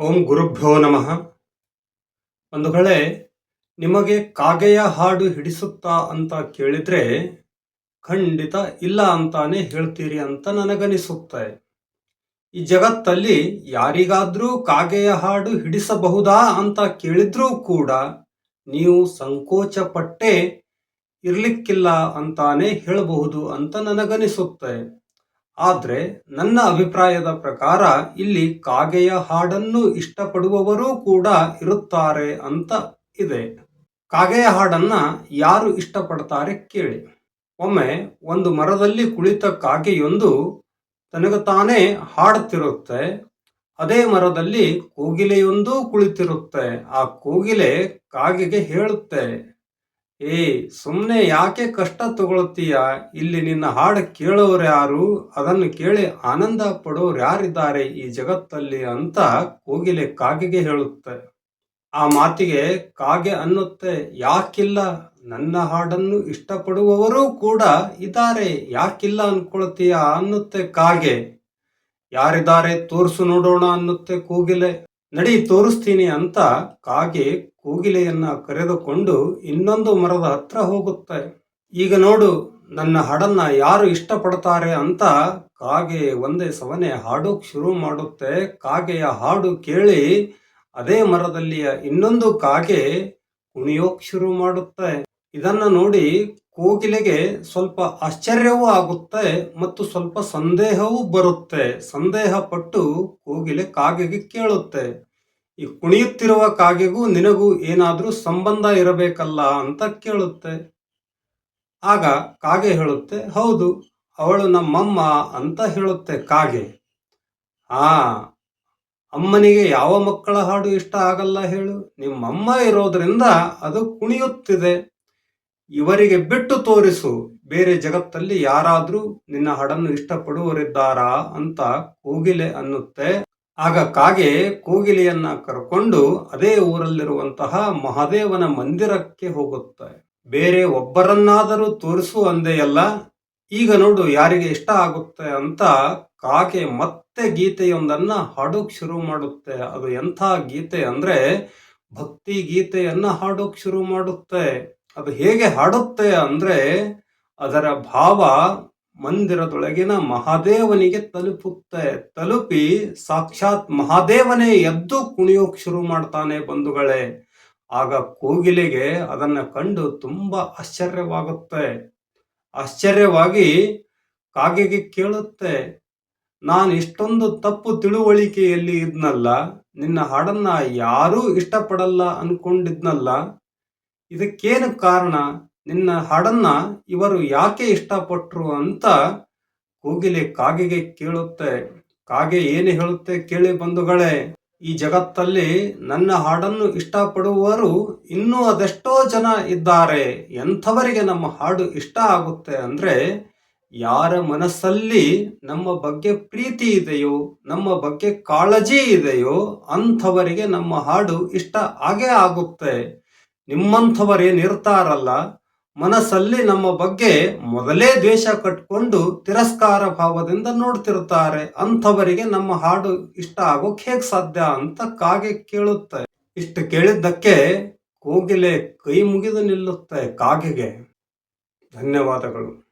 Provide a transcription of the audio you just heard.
ಓಂ ಗುರುಭ್ಯೋ ನಮಃ. ಒಂದು ವೇಳೆ ನಿಮಗೆ ಕಾಗೆಯ ಹಾಡು ಹಿಡಿಸುತ್ತಾ ಅಂತ ಕೇಳಿದ್ರೆ ಖಂಡಿತ ಇಲ್ಲ ಅಂತಾನೆ ಹೇಳ್ತೀರಿ ಅಂತ ನನಗನಿಸುತ್ತೆ. ಈ ಜಗತ್ತಲ್ಲಿ ಯಾರಿಗಾದರೂ ಕಾಗೆಯ ಹಾಡು ಹಿಡಿಸಬಹುದಾ ಅಂತ ಕೇಳಿದ್ರೂ ಕೂಡ ನೀವು ಸಂಕೋಚ ಪಟ್ಟೆ ಇರ್ಲಿಕ್ಕಿಲ್ಲ ಅಂತಾನೆ ಹೇಳಬಹುದು ಅಂತ ನನಗನಿಸುತ್ತೆ. ಆದ್ರೆ ನನ್ನ ಅಭಿಪ್ರಾಯದ ಪ್ರಕಾರ ಇಲ್ಲಿ ಕಾಗೆಯ ಹಾಡನ್ನು ಇಷ್ಟಪಡುವವರೂ ಕೂಡ ಇರುತ್ತಾರೆ ಅಂತ ಇದೆ. ಕಾಗೆಯ ಹಾಡನ್ನ ಯಾರು ಇಷ್ಟಪಡ್ತಾರೆ ಕೇಳಿ. ಒಮ್ಮೆ ಒಂದು ಮರದಲ್ಲಿ ಕುಳಿತ ಕಾಗೆಯೊಂದು ತನಗ ತಾನೇ ಹಾಡುತ್ತಿರುತ್ತೆ ಅದೇ ಮರದಲ್ಲಿ ಕೋಗಿಲೆಯೊಂದು ಕುಳಿತಿರುತ್ತೆ. ಆ ಕೋಗಿಲೆ ಕಾಗೆಗೆ ಹೇಳುತ್ತೆ ಏ ಸುಮ್ಮನೆ ಯಾಕೆ ಕಷ್ಟ ತಗೊಳ್ತೀಯ? ಇಲ್ಲಿ ನಿನ್ನ ಹಾಡು ಕೇಳೋರು ಯಾರು? ಅದನ್ನು ಕೇಳಿ ಆನಂದ ಪಡೋರು ಯಾರಿದ್ದಾರೆ ಈ ಜಗತ್ತಲ್ಲಿ ಅಂತ ಕೋಗಿಲೆ ಕಾಗೆಗೆ ಹೇಳುತ್ತೆ. ಆ ಮಾತಿಗೆ ಕಾಗೆ ಅನ್ನುತ್ತೆ, ಯಾಕಿಲ್ಲ? ನನ್ನ ಹಾಡನ್ನು ಇಷ್ಟಪಡುವವರು ಕೂಡ ಇದ್ದಾರೆ. ಯಾಕಿಲ್ಲ ಅನ್ಕೊಳ್ತೀಯ? ಅನ್ನುತ್ತೆ ಕಾಗೆ. ಯಾರಿದ್ದಾರೆ ತೋರಿಸು ನೋಡೋಣ ಅನ್ನುತ್ತೆ ಕೋಗಿಲೆ. ನಡಿ ತೋರಿಸ್ತೀನಿ ಅಂತ ಕಾಗೆ ಕೋಗಿಲೆಯನ್ನ ಕರೆದುಕೊಂಡು ಇನ್ನೊಂದು ಮರದ ಹತ್ರ ಹೋಗುತ್ತೆ. ಈಗ ನೋಡು, ನನ್ನ ಹಾಡನ್ನ ಯಾರು ಇಷ್ಟಪಡ್ತಾರೆ ಅಂತ ಕಾಗೆ ಒಂದೇ ಸವನೆ ಹಾಡೋಕ್ ಶುರು ಮಾಡುತ್ತೆ. ಕಾಗೆಯ ಹಾಡು ಕೇಳಿ ಅದೇ ಮರದಲ್ಲಿಯ ಇನ್ನೊಂದು ಕಾಗೆ ಕುಣಿಯೋಕ್ ಶುರು ಮಾಡುತ್ತೆ. ಇದನ್ನ ನೋಡಿ ಕೋಗಿಲೆಗೆ ಸ್ವಲ್ಪ ಆಶ್ಚರ್ಯವೂ ಆಗುತ್ತೆ ಮತ್ತು ಸ್ವಲ್ಪ ಸಂದೇಹವೂ ಬರುತ್ತೆ. ಸಂದೇಹ ಪಟ್ಟು ಕೋಗಿಲೆ ಕಾಗೆಗೆ ಕೇಳುತ್ತೆ. ಈ ಕುಣಿಯುತ್ತಿರುವ ಕಾಗೆಗೂ ನಿನಗೂ ಏನಾದರೂ ಸಂಬಂಧ ಇರಬೇಕಲ್ಲ ಅಂತ ಕೇಳುತ್ತೆ. ಆಗ ಕಾಗೆ ಹೇಳುತ್ತೆ, ಹೌದು, ಅವಳು ನಮ್ಮಮ್ಮ ಅಂತ ಹೇಳುತ್ತೆ ಕಾಗೆ. ಆ, ಅಮ್ಮನಿಗೆ ಯಾವ ಮಕ್ಕಳ ಹಾಡು ಇಷ್ಟ ಆಗಲ್ಲ ಹೇಳು. ನಿಮ್ಮಮ್ಮ ಇರೋದ್ರಿಂದ ಅದು ಕುಣಿಯುತ್ತಿದೆ. ಇವರಿಗೆ ಬಿಟ್ಟು ತೋರಿಸು, ಬೇರೆ ಜಗತ್ತಲ್ಲಿ ಯಾರಾದ್ರೂ ನಿನ್ನ ಹಾಡನ್ನು ಇಷ್ಟಪಡುವರಿದ್ದಾರಾ ಅಂತ ಕೋಗಿಲೆ ಅನ್ನುತ್ತೆ. ಆಗ ಕಾಗೆ ಕೋಗಿಲೆಯನ್ನ ಕರ್ಕೊಂಡು ಅದೇ ಊರಲ್ಲಿರುವಂತಹ ಮಹಾದೇವನ ಮಂದಿರಕ್ಕೆ ಹೋಗುತ್ತೆ. ಬೇರೆ ಒಬ್ಬರನ್ನಾದರೂ ತೋರಿಸು ಅಂದೆಯಲ್ಲ, ಈಗ ನೋಡು ಯಾರಿಗೆ ಇಷ್ಟ ಆಗುತ್ತೆ ಅಂತ ಕಾಗೆ ಮತ್ತೆ ಗೀತೆಯೊಂದನ್ನ ಹಾಡೋಕ್ ಶುರು ಮಾಡುತ್ತೆ. ಅದು ಎಂಥ ಗೀತೆ ಅಂದ್ರೆ ಭಕ್ತಿ ಗೀತೆಯನ್ನ ಹಾಡೋಕ್ ಶುರು ಮಾಡುತ್ತೆ. ಅದು ಹೇಗೆ ಹಾಡುತ್ತೆ ಅಂದ್ರೆ ಅದರ ಭಾವ ಮಂದಿರದೊಳಗಿನ ಮಹಾದೇವನಿಗೆ ತಲುಪುತ್ತೆ. ತಲುಪಿ ಸಾಕ್ಷಾತ್ ಮಹಾದೇವನೇ ಎದ್ದು ಕುಣಿಯೋಕ್ ಶುರು ಮಾಡ್ತಾನೆ ಬಂಧುಗಳೇ. ಆಗ ಕೋಗಿಲೆಗೆ ಅದನ್ನ ಕಂಡು ತುಂಬಾ ಆಶ್ಚರ್ಯವಾಗುತ್ತೆ. ಆಶ್ಚರ್ಯವಾಗಿ ಕಾಗೆಗೆ ಕೇಳುತ್ತೆ, ನಾನು ಇಷ್ಟೊಂದು ತಪ್ಪು ತಿಳುವಳಿಕೆಯಲ್ಲಿ ಇದ್ನಲ್ಲ, ನಿನ್ನ ಹಾಡನ್ನ ಯಾರೂ ಇಷ್ಟಪಡಲ್ಲ ಅನ್ಕೊಂಡಿದ್ನಲ್ಲ ಇದಕ್ಕೇನು ಕಾರಣ? ನಿನ್ನ ಹಾಡನ್ನ ಇವರು ಯಾಕೆ ಇಷ್ಟಪಟ್ರು ಅಂತ ಕೋಗಿಲೆ ಕಾಗೆಗೆ ಕೇಳುತ್ತೆ. ಕಾಗೆ ಏನು ಹೇಳುತ್ತೆ ಕೇಳಿ ಬಂಧುಗಳೇ, ಈ ಜಗತ್ತಲ್ಲಿ ನನ್ನ ಹಾಡನ್ನು ಇಷ್ಟಪಡುವವರು ಇನ್ನೂ ಅದೆಷ್ಟೋ ಜನ ಇದ್ದಾರೆ. ಎಂಥವರಿಗೆ ನಮ್ಮ ಹಾಡು ಇಷ್ಟ ಆಗುತ್ತೆ ಅಂದ್ರೆ, ಯಾರ ಮನಸ್ಸಲ್ಲಿ ನಮ್ಮ ಬಗ್ಗೆ ಪ್ರೀತಿ ಇದೆಯೋ, ನಮ್ಮ ಬಗ್ಗೆ ಕಾಳಜಿ ಇದೆಯೋ, ಅಂಥವರಿಗೆ ನಮ್ಮ ಹಾಡು ಇಷ್ಟ ಆಗೇ ಆಗುತ್ತೆ. ನಿಮ್ಮಂಥವರೇನಿರ್ತಾರಲ್ಲ ಮನಸ್ಸಲ್ಲಿ ನಮ್ಮ ಬಗ್ಗೆ ಮೊದಲೇ ದ್ವೇಷ ಕಟ್ಕೊಂಡು ತಿರಸ್ಕಾರ ಭಾವದಿಂದ ನೋಡ್ತಿರ್ತಾರೆ ಅಂಥವರಿಗೆ ನಮ್ಮ ಹಾಡು ಇಷ್ಟ ಆಗೋಕ್ ಹೇಗ್ ಸಾಧ್ಯ ಅಂತ ಕಾಗೆ ಕೇಳುತ್ತೆ. ಇಷ್ಟು ಕೇಳಿದ್ದಕ್ಕೆ ಕೋಗಿಲೆ ಕೈ ಮುಗಿದು ನಿಲ್ಲುತ್ತೆ ಕಾಗೆಗೆ. ಧನ್ಯವಾದಗಳು.